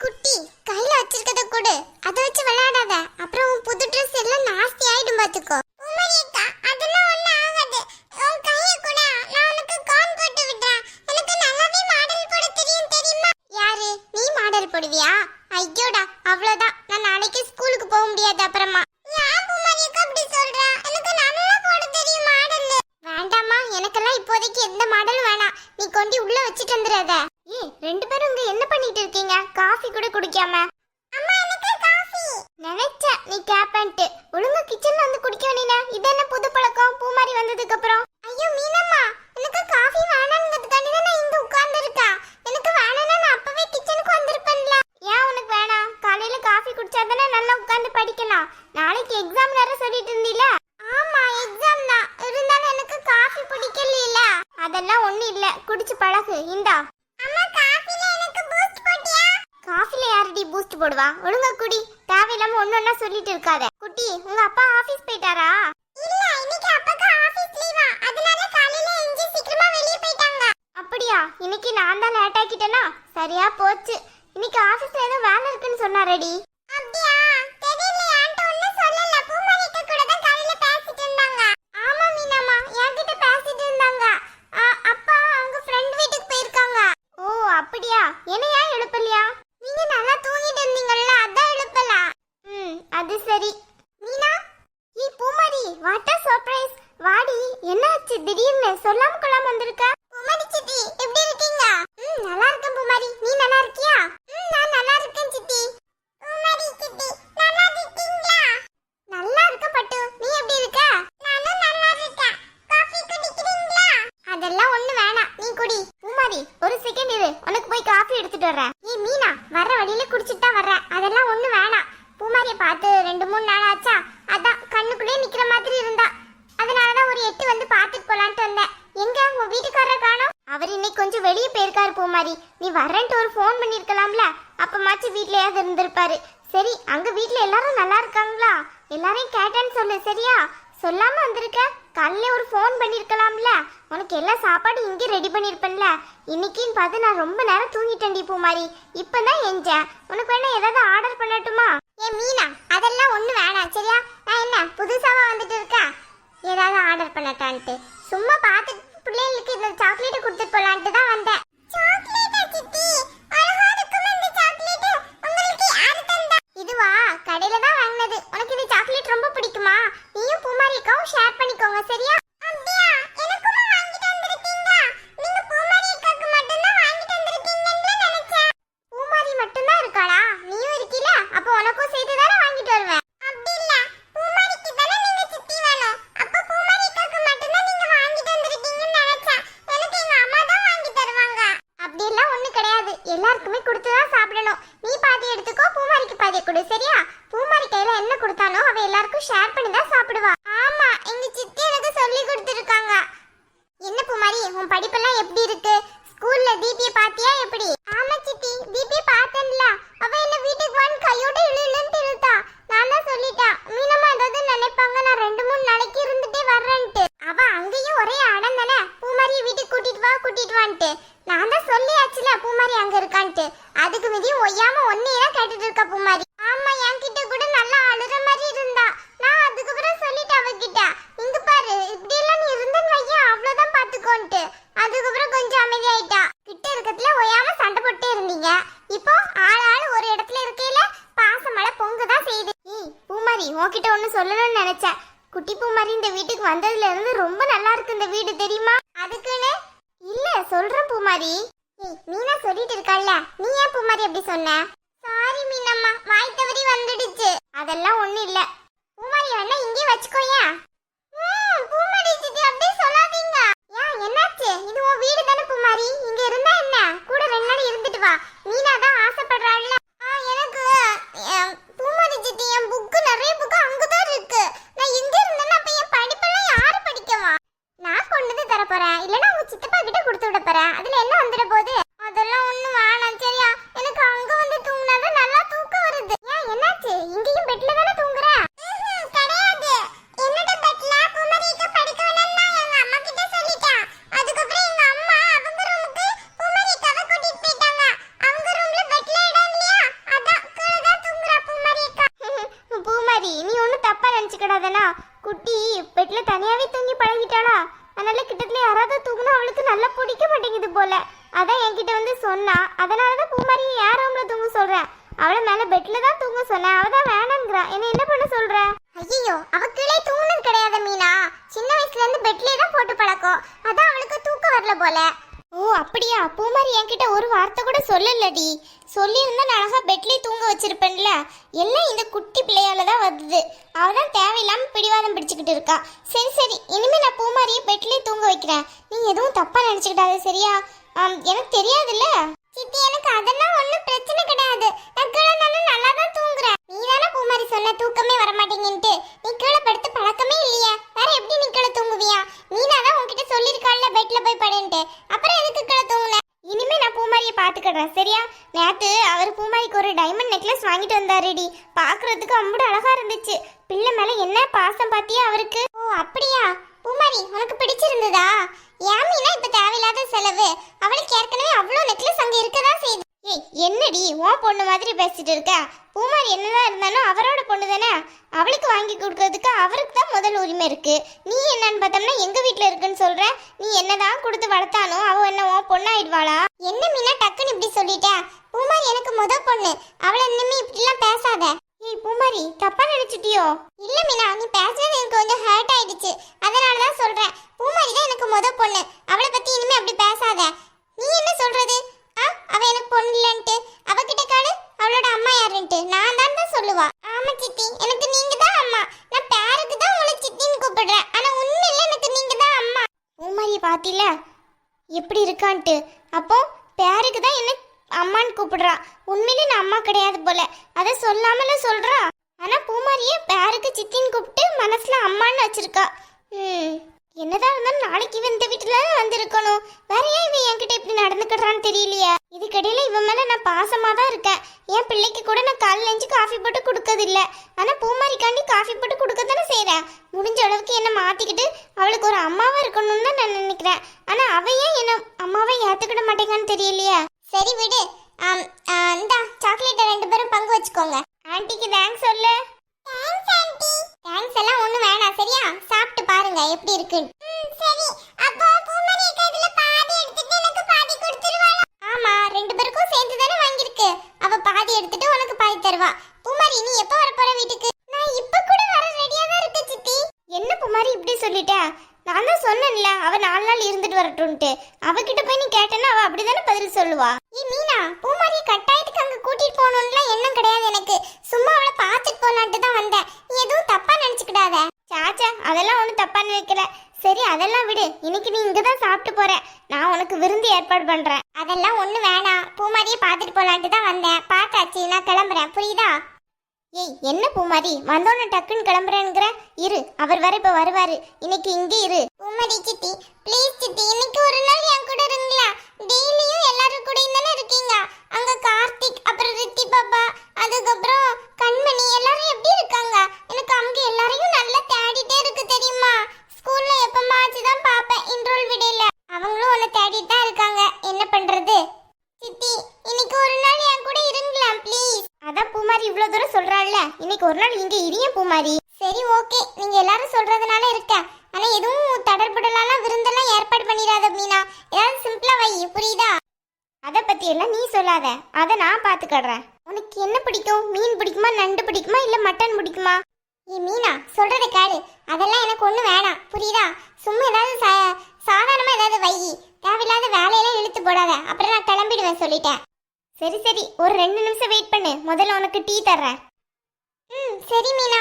குட்டி கையில வச்சிருக்கத கொடு. அத வச்சு விளையாடாத. அப்புறம் உன் புது ட்ரெஸ் எல்லாம் நாஸ்தி ஆயிடும் பாத்துக்கோ. அதெல்லாம் ஒண்ணு ஆகாது. உன் கைய கூட. நான் உனக்கு கான் போட்டு விட்டேன் எனக்கு நல்லாவே மாடல் போட தெரியும் தெரியுமா? யாரு? நீ மாடல் போடுவியா? ஐயோடா அவ்வளவுதான் நான் நாளைக்கு ஸ்கூலுக்கு போக முடியாது அப்புறமா ஏன் பூமாரிக்கு அப்படி சொல்ற எனக்கு நல்லா போட தெரியும் மாடல் வேண்டாம்மா எனக்கெல்லாம் இப்போதைக்கு எந்த மாடலும் வேணாம் நீ கொண்டு உள்ள வச்சிட்டு வந்துடாத ஏய் ரெண்டு பேரும் இங்க என்ன பண்ணிட்டு இருக்கீங்க காஃபி கூட குடிக்காம அம்மா எனக்கு காஃபி நினைச்சேன் நீ கேப்பன்ட்டு ஒழுங்கா கிச்சன்ல வந்து குடிக்க வேண்டியன இது என்ன புது பழக்கம் பூ மாதிரி வந்ததுக்கு அப்புறம் ஐயோ மீனம்மா எனக்கு காஃபி வேணாம்ங்கிறதுக்காண்டி தான் நான் இங்க உட்கார்ந்து இருக்கேன் எனக்கு வேணும்னா நான் அப்பவே கிச்சனுக்கு வந்திருப்பேன்ல ஏன் உனக்கு வேணாம் காலையில காஃபி குடிச்சா தானே நல்லா உட்கார்ந்து படிக்கலாம் நாளைக்கு எக்ஸாம் வேற சொல்லிட்டு இருந்தீல ஆமா எக்ஸாம் தான் இருந்தாலும் எனக்கு காஃபி பிடிக்கல அதெல்லாம் ஒண்ணு இல்ல குடிச்சு பழகு இந்தா. அம்மா காஃபில எனக்கு பூஸ்ட் போட்டியா? காஃபில யாரடி பூஸ்ட் போடுவா? ஒழுங்கா குடி. தேவையில்லாம ஒண்ணு சொல்லிட்டு இருக்காத. குட்டி உங்க அப்பா ஆபீஸ் போயிட்டாரா? இல்ல இன்னைக்கு அப்பாக்கு ஆபீஸ் லீவா அதனால காலையில எஞ்சி சீக்கிரமா வெளிய போயிட்டாங்க. அப்படியா? இன்னைக்கு நான் தான் லேட் ஆக்கிட்டேனா? சரியா போச்சு. இன்னைக்கு ஆபீஸ்ல ஏதோ வேலை இருக்குன்னு சொன்னாரடி அப்படியா தெரியல என்கிட்ட ஒண்ணும் சொல்லல பூமாரிக்க கூட தான் காலையில பேசிட்டு இருந்தாங்க ஆமா மீனாமா என்கிட்ட பேசிட்டு இருந்தாங்க ஆ, அப்பா அவங்க ஃப்ரெண்ட் வீட்டுக்கு போயிருக்காங்க ஓ அப்படியா என்னையா எழுப்பலையா? நீங்க நல்லா தூங்கிட்டு இருந்தீங்கல்ல அதான் எழுப்பல? ம் அது சரி. மீனா? ஏய் பூமாரி வாட் அ சர்ப்ரைஸ் வாடி என்னாச்சு? திடீர்னு சொல்லாம கொள்ளாம வந்திருக்க? பூமாரி சித்தி எப்படி இருக்கீங்க? ம் நல்லா இருக்கேன் பூமாரி. நீ நல்லா இருக்கியா ம் நான் நல்லா இருக்கேன் சித்தி பூமாரி சித்தி நல்லா இருக்கீங்களா நல்லா இருக்க பட்டு நீ எப்படி இருக்க நானும் நல்லா இருக்கேன் காஃபி குடிக்கிறீங்களா அதெல்லாம் ஒண்ணு வேணாம் நீ குடி பூமாரி ஒரு செகண்ட் இரு உனக்கு போய் காஃபி எடுத்துட்டு வர்றேன் ஏய் மீனா வர்ற வழியில குடிச்சிட்டு தான் வர்றேன் அதெல்லாம் ஒண்ணு வேணாம் பூமாரியை பார்த்து ரெண்டு மூணு நாள் ஆச்சா அதான் கண்ணுக்குள்ளே நிக்கிற மாதிரி இருந்தா அதனாலதான் ஒரு எட்டு வந்து பார்த்துட்டு போலான்ட்டு வந்தேன் எங்க உன் வீட்டுக்காரரை காணோம் அவர் இன்னைக்கு கொஞ்சம் வெளியே போயிருக்காரு பூமாரி நீ வரேன்ட்டு ஒரு ஃபோன் பண்ணியிருக்கலாம்ல. அப்பமாச்சும் வீட்லயாவது இருந்திருப்பாரு. சரி அங்க வீட்ல எல்லாரும் நல்லா இருக்காங்களா? எல்லாரையும் கேட்டேன்னு சொல்லு சரியா? சொல்லாம வந்திருக்க? காலையில ஒரு ஃபோன் பண்ணியிருக்கலாம்ல. உனக்கு எல்லா சாப்பாடும் இங்கே ரெடி பண்ணியிருப்பேன்ல. இன்னைக்குன்னு பார்த்து நான் ரொம்ப நேரம் தூங்கிட்டேன்டி இப்போ தான் எஞ்சேன். உனக்கு வேணா ஏதாவது ஆர்டர் பண்ணட்டுமா? ஏ மீனா அதெல்லாம் ஒன்றும் வேணாம் சரியா? நான் என்ன புதுசாக வந்துட்டு இருக்கேன் ஏதாவது ஆர்டர் பண்ணட்டான்ட்டு. சும்மா பார்த்து பிள்ளைங்களுக்கு இந்த சாக்லேட்டை கொடுத்துட்டு போலான்ட்டு தான் வந்தேன். கடையில தான் வாங்கினது. உனக்கு இந்த சாக்லேட் ரொம்ப பிடிக்குமா? நீயும் பூமாரிக்காவும் ஷேர் பண்ணிக்கோங்க சரியா? அப்படியா? எனக்கும் வாங்கிட்டு வந்திருக்கீங்க நீங்க பூமாரிக்காக்கு மட்டும் தான் வாங்கிட்டு வந்திருக்கீங்கன்னு நினைச்சேன். பூமாரி மட்டும் தான் இருக்காளா? நீயும் இருக்கீல? அப்ப உனக்கும் சேர்த்து தானே வாங்கிட்டு வருவேன். தானே நீங்க எனக்கு அம்மா தான் வாங்கி தருவாங்க. கிடையாது. எல்லாருக்குமே கொடுத்து தான் சாப்பிடணும். நீ பாதி எடுத்துக்கோ பூமாரிக்கு பாதி கொடு சரியா? பூமாரி கையில என்ன கொடுத்தானோ அவ எல்லாருக்கும் ஷேர் பண்ணி தான் சாப்பிடுவா. ஆமா எங்க சித்தி எனக்கு சொல்லி கொடுத்துருக்காங்க. என்ன பூமாரி உன் படிப்பெல்லாம் எப்படி இருக்கு? ஸ்கூல்ல தீபியை பாத்தியா எப்படி? ஆமா சித்தி தீபியை பார்த்தேன்ல அவ என்ன வீட்டுக்கு வான்னு கையோட இழு இழுன்னு இழுத்தா நான் தான் சொல்லிட்டேன் மீனம்மா ஏதாவது நினைப்பாங்க நான் ரெண்டு மூணு நாளைக்கு இருந்துட்டே வர்றேன்ட்டு அவ அங்கேயும் ஒரே அடம் தானே பூமாரியை வீட்டுக்கு கூட்டிட்டு வா கூட்டிட்டு வான்ட்டு நான் தான் சொல்லியாச்சுல பூமாரி அங்க இருக்கான்ட்டு அதுக்கு மிதியும் ஒய்யாம ஒன்னையெல்லாம் கேட்டுட்டு இருக்கா பூமாரி ஆமா என்கிட்ட கூட நல்லா அழுற மாதிரி இருந்தா நான் அதுக்கப்புறம் சொல்லிட்டேன் அவகிட்ட இங்க பாரு இப்படி எல்லாம் நீ இருந்தன்னு வையன் அவ்வளவுதான் பாத்துக்கோன்ட்டு அதுக்கப்புறம் கொஞ்சம் அமைதியாயிட்டா கிட்ட இருக்கத்துல ஒய்யாம சண்டை போட்டே இருந்தீங்க இப்போ ஆள் ஆள் ஒரு இடத்துல இருக்கையில பாசமழை பொங்குதான் செய்யுது ஏய் பூமாரி உன்கிட்ட ஒண்ணு சொல்லணும்னு நினைச்சேன் குட்டி பூமாரி இந்த வீட்டுக்கு வந்ததுல இருந்து ரொம்ப நல்லா இருக்கு இந்த வீடு தெரியுமா? அதுக்குன்னு? இல்ல சொல்றேன் பூமாரி. ஏய் மீனா சொல்லிட்டு இருக்கால நீ ஏன் பூமாரி அப்படி சொன்ன? சாரி மீனம்மா. வாய் தவறி வந்துடுச்சு. அதெல்லாம் ஒண்ணு இல்ல. பூமாரி வேணா இங்கே வச்சுக்கோயா பூமாரி சித்தி அப்படியே சொல்லாதீங்க ஏன் என்னாச்சு இது உன் வீடு தானே பூமாரி இங்க இருந்தா என்ன கூட ரெண்டு நாள் இருந்துட்டு வா மீனா தான் ஆசைப்படுறாள்ல ஆ, எனக்கு என் பூமாரி சித்தி என் புக்கு நிறைய புக்கு அங்கதான் இருக்கு நான் எங்க இருந்தேன்னா அப்ப என் படிப்பெல்லாம் யாரு படிக்கவா நான் கொண்டு வந்து தர போறேன் இல்லனா உங்க சித்தப்பா கிட்ட கொடுத்து விட போறேன் அதுல என்ன வந்துட போகுது அவளை மேல பெட்ல தான் தூங்க சொன்னேன். அவ தான் வேணாங்கிறா. என்ன என்ன பண்ண சொல்ற? ஐயோ அவ கீழே தூங்குனது கிடையாது மீனா. சின்ன வயசுல இருந்து பெட்லயே தான் போட்டு பழக்கம். அதான் அவளுக்கு தூக்கம் வரல போல. ஓ அப்படியா? பூமாரி என்கிட்ட ஒரு வார்த்தை கூட சொல்லலடி. சொல்லியிருந்தா நான் அழகா பெட்லயே தூங்க வச்சிருப்பேன்ல. எல்லாம் இந்த குட்டி பிள்ளையால தான் வருது. அவ தான் தேவையில்லாம பிடிவாதம் பிடிச்சுக்கிட்டு இருக்கா. சரி சரி. இனிமே நான் பூமாரியை பெட்லயே தூங்க வைக்கிறேன். நீ எதுவும் தப்பா நினைச்சுக்கிட்டாது சரியா? எனக்கு தெரியாதுல்ல. சித்தி எனக்கு அதெல்லாம் ஒண்ணும் பிரச்சனை கிடையாது. நான் கீழே நல்லா நல்லா தான் தூங்குறேன். நீ தானே பூமாரி சொன்ன தூக்கமே வர மாட்டேங்குன்ட்டு நீ கீழே படுத்து பழக்கமே இல்லையா. வேற எப்படி நீ கீழே தூங்குவியா? நீனா தான் உன்கிட்ட சொல்லியிருக்காள்ல பெட்ல போய் படுன்ட்டு. அப்புறம் எதுக்கு கீழே தூங்குன? இனிமே நான் பூமாரியை பாத்துக்கிறேன் சரியா? நேத்து அவர் பூமாரிக்கு ஒரு டைமண்ட் நெக்லஸ் வாங்கிட்டு வந்தாருடி. பாக்குறதுக்கு அம்புடு அழகா இருந்துச்சு. பிள்ளை மேல என்ன பாசம் பாத்தியா அவருக்கு? ஓ அப்படியா? பூமாரி உனக்கு என்னடி உன் பொண்ணு மாதிரி பேசிட்டு இருக்க. பூமாரி என்னதான் இருந்தாலும் அவரோட பொண்ணு தானே? அவளுக்கு வாங்கி கொடுக்கறதுக்கு அவருக்கு தான் முதல் உரிமை இருக்கு. நீ என்னன்னு பார்த்தோம்னா எங்க வீட்டுல இருக்குன்னு சொல்ற. நீ என்னதான் கொடுத்து வளர்த்தானோ அவ என்ன உன் பொண்ணாயிடுவாளா? என்ன மீனா டக்குன்னு இப்படி சொல்லிட்ட? பூமாரி எனக்கு முத பொண்ணு. அவளை இனிமே இப்படிலாம் பேசாத. ஏய் பூமாரி தப்பா நினைச்சிட்டியோ? இல்ல மீனா நீ பேசுறது எனக்கு கொஞ்சம் ஹர்ட் ஆயிடுச்சு. அதனால தான் சொல்றேன். பூமாரி தான் எனக்கு முத பொண்ணு. அவளை பத்தி இனிமே அப்படி பேசாத. நீ என்ன சொல்றது? ஆ அவ எனக்கு பொண்ணு இல்லன்ட்டு அவகிட்ட காடு அவளோட அம்மா யாருன்ட்டு நான் தான் தான் சொல்லுவா. ஆமா சித்தி எனக்கு நீங்க தான் அம்மா. நான் பேருக்கு தான் உங்களை சித்தின்னு கூப்பிடுறேன். ஆனா உண்மையில எனக்கு நீங்க தான் அம்மா. பூமாரி பாத்தில எப்படி இருக்கான்ட்டு? அப்போ பேருக்கு தான் என்ன அம்மான்னு கூப்பிடுறா. உண்மையிலே நான் அம்மா கிடையாது போல. அதை சொல்லாமல சொல்றா? ஆனா பூமாரிய பேருக்கு சித்தின்னு கூப்பிட்டு மனசுல அம்மான்னு வச்சிருக்கா. ம். என்னதான் இருந்தாலும் நாளைக்கு இவன் இந்த வீட்டுல தான் வந்திருக்கணும். வேற ஏன் இவன் என்கிட்ட இப்படி நடந்துக்கிறான்னு தெரியலையே? இதுக்கடையில இவன் மேல நான் பாசமா தான் இருக்கேன். என் பிள்ளைக்கு கூட நான் காலைல எஞ்சி காஃபி போட்டு கொடுக்கறதில்ல. ஆனா பூமாரிக்காண்டி காஃபி போட்டு கொடுக்க தானே செய்றேன். முடிஞ்ச அளவுக்கு என்ன மாத்திக்கிட்டு அவளுக்கு ஒரு அம்மாவா இருக்கணும்னு தான் நான் நினைக்கிறேன். ஆனா அவ ஏன் என்ன அம்மாவை ஏத்துக்கிட மாட்டேங்கான்னு தெரியலையே? சரி விடு. இந்தா சாக்லேட்டை ரெண்டு பேரும் பங்கு வச்சுக்கோங்க. ஆன்ட்டிக்கு தேங்க்ஸ் சொல்லு. தேங்க்ஸ் ஆன்ட்டி தேங்க்ஸ் எல்லாம் ஒண்ணு வேணாம் சரியா? பாருங்க எப்படி இருக்கு சரி. அப்போ பூமரி அக்கா இதுல பாதி எடுத்துட்டு எனக்கு பாதி கொடுத்துருவாளா? ஆமா ரெண்டு பேருக்கும் சேர்த்து தானே வாங்கியிருக்கு. அவ பாதி எடுத்துட்டு உனக்கு பாதி தருவா. பூமாரி நீ எப்ப வர போற வீட்டுக்கு? நான் இப்ப கூட வர ரெடியா தான் இருக்க சித்தி. என்ன பூமாரி இப்படி சொல்லிட்ட? நான் தான் சொன்னேன்ல அவ நாலு நாள் இருந்துட்டு வரட்டும்ட்டு அவகிட்ட போய் நீ கேட்டேன்னா அவ அப்படிதானே பதில் சொல்லுவா. ஏ மீனா பூமாரி கட்டாயத்துக்கு அங்க கூட்டிட்டு போகணும்லாம் எண்ணம் கிடையாது எனக்கு. சும்மா அவளை பார்த்துட்டு போலான்ட்டு தான் வந்தேன். நீ எதுவும் தப்பா நினைச்சுக்கிடாத. சாச்சா அதெல்லாம் ஒன்றும் தப்பா நினைக்கல. சரி அதெல்லாம் விடு. இன்னைக்கு நீ இங்கே தான் சாப்பிட்டு போற. நான் உனக்கு விருந்து ஏற்பாடு பண்றேன். அதெல்லாம் ஒன்றும் வேணாம். பூமாரியை பார்த்துட்டு போலான்ட்டு தான் வந்தேன். பார்த்தாச்சு நான் கிளம்புறேன். புரியுதா? ஏய் என்ன பூமாரி? வந்தோன்னு டக்குன்னு கிளம்புறேங்கிற இரு அவர் வர இப்போ வருவாரு. இன்னைக்கு இங்கே இரு. பூமாரி சித்தி ப்ளீஸ் சித்தி இன்னைக்கு ஒரு நாள் என் கூட இருங்களா? டெய்லியும் எல்லாரும் கூட தானே இருக்கீங்க அங்க கார்த்திக் அப்புறம் ரித்தி பாப்பா அதுக்கப்புறம் கண்மணி எல்லாரும் எப்படி இருக்காங்க எனக்கு அங்க எல்லாரையும் நல்லா தேடிட்டே இருக்கு தெரியுமா ஸ்கூல்ல எப்பமாச்சு தான் பாப்பேன் இன்ட்ரோல் விடையில அவங்களும் உன்னை தேடிட்டு தான் இருக்காங்க என்ன பண்றது சித்தி இன்னைக்கு ஒரு நாள் என் கூட இருங்களேன் ப்ளீஸ் அதான் பூமாரி இவ்வளவு தூரம் சொல்றாள்ல? இன்னைக்கு ஒரு நாள் இங்க இரிய பூமாரி. சரி ஓகே. நீங்க எல்லாரும் சொல்றதுனால இருக்கேன். ஆனா எதுவும் தடர்புடலாம் விருந்தெல்லாம் ஏற்பாடு பண்ணிடாத மீனா. ஏதாவது சிம்பிளா வை புரியுதா? அதை பத்தி எல்லாம் நீ சொல்லாத. அதை நான் பாத்துக்கிடுறேன் உனக்கு என்ன பிடிக்கும்? மீன் பிடிக்குமா நண்டு பிடிக்குமா இல்ல மட்டன் பிடிக்குமா? ஏ மீனா சொல்றத கேளு. அதெல்லாம் எனக்கு ஒண்ணு வேணாம். புரியுதா? சும்மா ஏதாவது சா- சாதாரணமா ஏதாவது வை. தேவையில்லாத வேலையெல்லாம் இழுத்து போடாத. அப்புறம் நான் கிளம்பிடுவேன் சொல்லிட்டேன். சரி சரி. ஒரு ரெண்டு நிமிஷம் வெயிட் பண்ணு. முதல்ல உனக்கு டீ தர்றேன். ம் சரி மீனா.